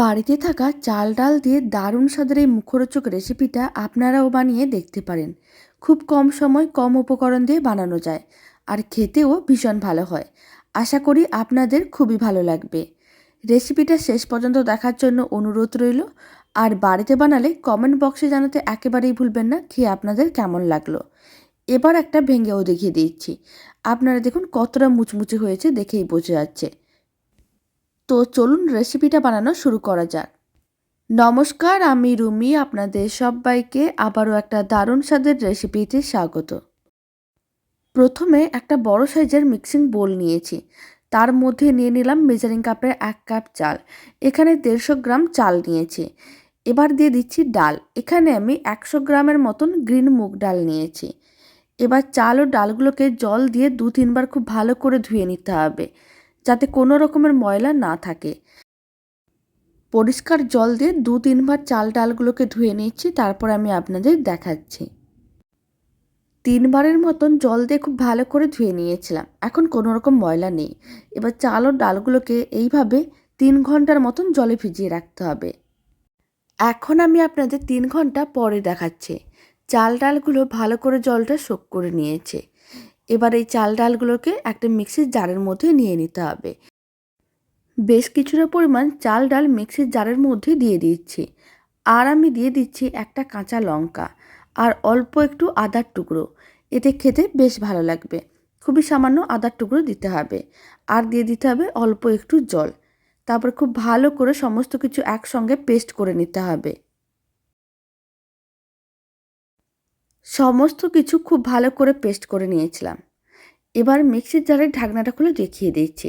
বাড়িতে থাকা চাল ডাল দিয়ে দারুণ স্বাদের এই মুখরোচক রেসিপিটা আপনারাও বানিয়ে দেখতে পারেন। খুব কম সময় কম উপকরণ দিয়ে বানানো যায় আর খেতেও ভীষণ ভালো হয়। আশা করি আপনাদের খুবই ভালো লাগবে। রেসিপিটা শেষ পর্যন্ত দেখার জন্য অনুরোধ রইল। আর বাড়িতে বানালে কমেন্ট বক্সে জানাতে একেবারেই ভুলবেন না খেয়ে আপনাদের কেমন লাগল। এবার একটা ভেঙেও দেখিয়ে দিচ্ছি। আপনারা দেখুন কতটা মুচমুচে হয়েছে দেখেই বোঝা যাচ্ছে। তো চলুন রেসিপিটা বানানো শুরু করা যাক। নমস্কার, আমি রুমি, আপনাদের সবাইকে আবারও একটা দারুণ স্বাদের রেসিপিতে স্বাগত। প্রথমে একটা বড় সাইজের মিক্সিং বোল নিয়েছি। তার মধ্যে নিয়ে নিলাম মেজারিং কাপের এক কাপ চাল। এখানে দেড়শো গ্রাম চাল নিয়েছি। এবার দিয়ে দিচ্ছি ডাল। এখানে আমি একশো গ্রামের মতন গ্রিন মুগ ডাল নিয়েছি। এবার চাল ও ডালগুলোকে জল দিয়ে দু তিনবার খুব ভালো করে ধুয়ে নিতে হবে। যাতে কোনো রকমের ময়লা না থাকে। পরিষ্কার জল দিয়ে দু তিনবার চাল ডালগুলোকে ধুয়ে নিচ্ছি, তারপর আমি আপনাদের দেখাচ্ছি। তিনবারের মতন জল দিয়ে খুব ভালো করে ধুয়ে নিয়েছিলাম, এখন কোনো রকম ময়লা নেই। এবার চাল ও ডালগুলোকে এইভাবে তিন ঘণ্টার মতন জলে ভিজিয়ে রাখতে হবে। এখন আমি আপনাদের তিন ঘণ্টা পরে দেখাচ্ছি। চাল ডালগুলো ভালো করে জলটা শোক করে নিয়েছে। এবার এই চাল ডালগুলোকে একটা মিক্সির জারের মধ্যে নিয়ে নিতে হবে। বেশ কিছুটা পরিমাণ চাল ডাল মিক্সির জারের মধ্যে দিয়ে দিচ্ছি। আর আমি দিয়ে দিচ্ছি একটা কাঁচা লঙ্কা আর অল্প একটু আদার টুকরো। এতে খেতে বেশ ভালো লাগবে। খুবই সামান্য আদার টুকরো দিতে হবে। আর দিয়ে দিতে হবে অল্প একটু জল। তারপর খুব ভালো করে সমস্ত কিছু একসঙ্গে পেস্ট করে নিতে হবে। সমস্ত কিছু খুব ভালো করে পেস্ট করে নিয়েছিলাম। এবার মিক্সির জারের ঢাকনাটা খুলে দেখিয়ে দিচ্ছি।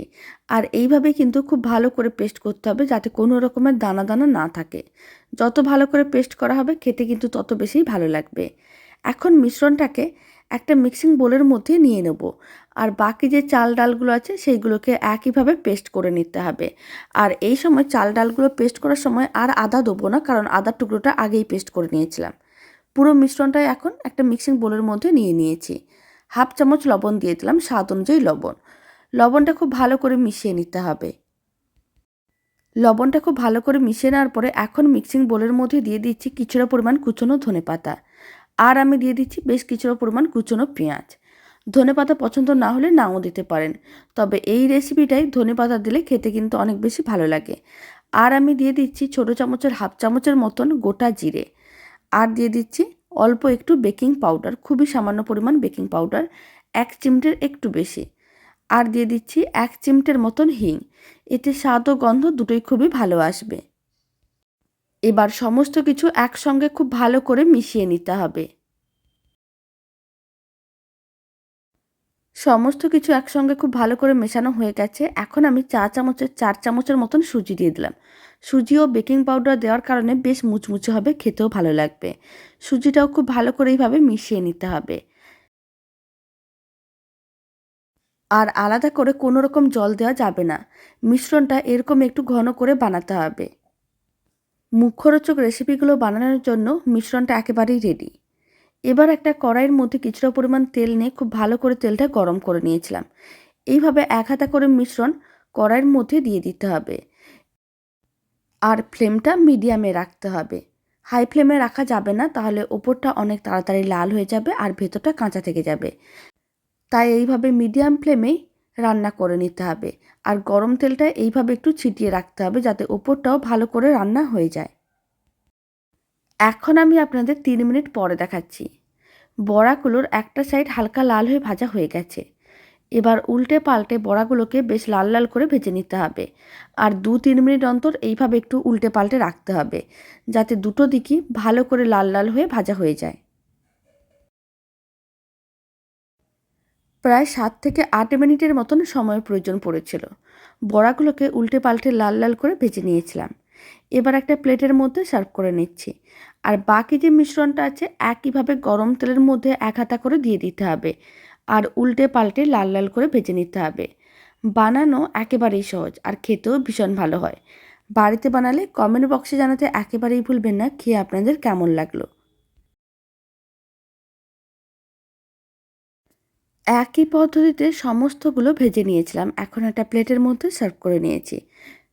আর এইভাবে কিন্তু খুব ভালো করে পেস্ট করতে হবে যাতে কোনো রকমের দানা দানা না থাকে। যত ভালো করে পেস্ট করা হবে খেতে কিন্তু তত বেশি ভালো লাগবে। এখন মিশ্রণটাকে একটা মিক্সিং বোলের মধ্যে নিয়ে নেব। আর বাকি যে চাল ডালগুলো আছে সেইগুলোকে একইভাবে পেস্ট করে নিতে হবে। আর এই সময় চাল ডালগুলো পেস্ট করার সময় আর আদা দেবো না, কারণ আদার টুকরোটা আগেই পেস্ট করে নিয়েছিলাম। পুরো মিশ্রণটাই এখন একটা মিক্সিং বোলের মধ্যে নিয়ে নিয়েছি। হাফ চামচ লবণ দিয়ে দিলাম, স্বাদ অনুযায়ী লবণ। লবণটা খুব ভালো করে মিশিয়ে নিতে হবে। লবণটা খুব ভালো করে মিশিয়ে নেওয়ার পরে এখন মিক্সিং বোলের মধ্যে দিয়ে দিচ্ছি কিছুটা পরিমাণ কুচনো ধনে পাতা। আর আমি দিয়ে দিচ্ছি বেশ কিছুটা পরিমাণ কুচনো পেঁয়াজ। ধনে পাতা পছন্দ না হলে নাও দিতে পারেন, তবে এই রেসিপিটাই ধনে পাতা দিলে খেতে কিন্তু অনেক বেশি ভালো লাগে। আর আমি দিয়ে দিচ্ছি ছোটো চামচের, হাফ চামচের মতন গোটা জিরে। আর দিয়ে দিচ্ছি অল্প একটু বেকিং পাউডার, খুবই সামান্য পরিমাণ বেকিং পাউডার, এক চিমটের একটু বেশি। আর দিয়ে দিচ্ছি এক চিমটের মতন হিং, এতে স্বাদ ও গন্ধ দুটোই খুবই ভালো আসবে। এবার সমস্ত কিছু একসঙ্গে খুব ভালো করে মিশিয়ে নিতে হবে। সমস্ত কিছু একসঙ্গে খুব ভালো করে মেশানো হয়ে গেছে। এখন আমি চা চামচের, চার চামচের মতন সুজি দিয়ে দিলাম। সুজি ও বেকিং পাউডার দেওয়ার কারণে বেশ মুচমুচে হবে, খেতেও ভালো লাগবে। সুজিটাও খুব ভালো করে এইভাবে মিশিয়ে নিতে হবে। আর আলাদা করে কোনো রকম জল দেওয়া যাবে না। মিশ্রণটা এরকম একটু ঘন করে বানাতে হবে। মুখরোচক রেসিপিগুলো বানানোর জন্য মিশ্রণটা একেবারেই রেডি এবার একটা কড়াইয়ের মধ্যে কিছুটা পরিমাণ তেল নিয়ে খুব ভালো করে তেলটা গরম করে নিয়েছিলাম। এইভাবে এক হাতা করে মিশ্রণ কড়াইয়ের মধ্যে দিয়ে দিতে হবে। আর ফ্লেমটা মিডিয়ামে রাখতে হবে। হাই ফ্লেমে রাখা যাবে না, তাহলে ওপরটা অনেক তাড়াতাড়ি লাল হয়ে যাবে আর ভেতরটা কাঁচা থেকে যাবে। তাই এইভাবে মিডিয়াম ফ্লেমেই রান্না করে নিতে হবে। আর গরম তেলটা এইভাবে একটু ছিটিয়ে রাখতে হবে যাতে ওপরটাও ভালো করে রান্না হয়ে যায়। এখন আমি আপনাদের তিন মিনিট পরে দেখাচ্ছি। বড়াগুলোর একটা সাইড হালকা লাল হয়ে ভাজা হয়ে গেছে। এবার উল্টে পাল্টে বড়াগুলোকে বেশ লাল লাল করে ভেজে নিতে হবে। আর দু তিন মিনিট অন্তর এইভাবে একটু উল্টে পাল্টে রাখতে হবে, যাতে দুটো দিকই ভালো করে লাল লাল হয়ে ভাজা হয়ে যায়। প্রায় সাত থেকে আট মিনিটের মতন সময় প্রয়োজন পড়েছিল। বড়াগুলোকে উল্টে পাল্টে লাল লাল করে ভেজে নিয়েছিলাম। এবার একটা প্লেটের মধ্যে সার্ভ করে নিচ্ছি। আর বাকি যে মিশ্রণটা আছে, একইভাবে গরম তেলের মধ্যে এক হাতা করে দিয়ে দিতে হবে। আর উল্টে পাল্টে লাল লাল করে ভেজে নিতে হবে। বানানো একেবারেই সহজ আর খেতেও ভীষণ ভালো হয়। বাড়িতে বানালে কমেন্ট বক্সে জানাতে একেবারেই ভুলবেন না, খেয়ে আপনাদের কেমন লাগল। একই পদ্ধতিতে সমস্তগুলো ভেজে নিয়েছিলাম। এখন একটা প্লেটের মধ্যে সার্ভ করে নিয়েছি।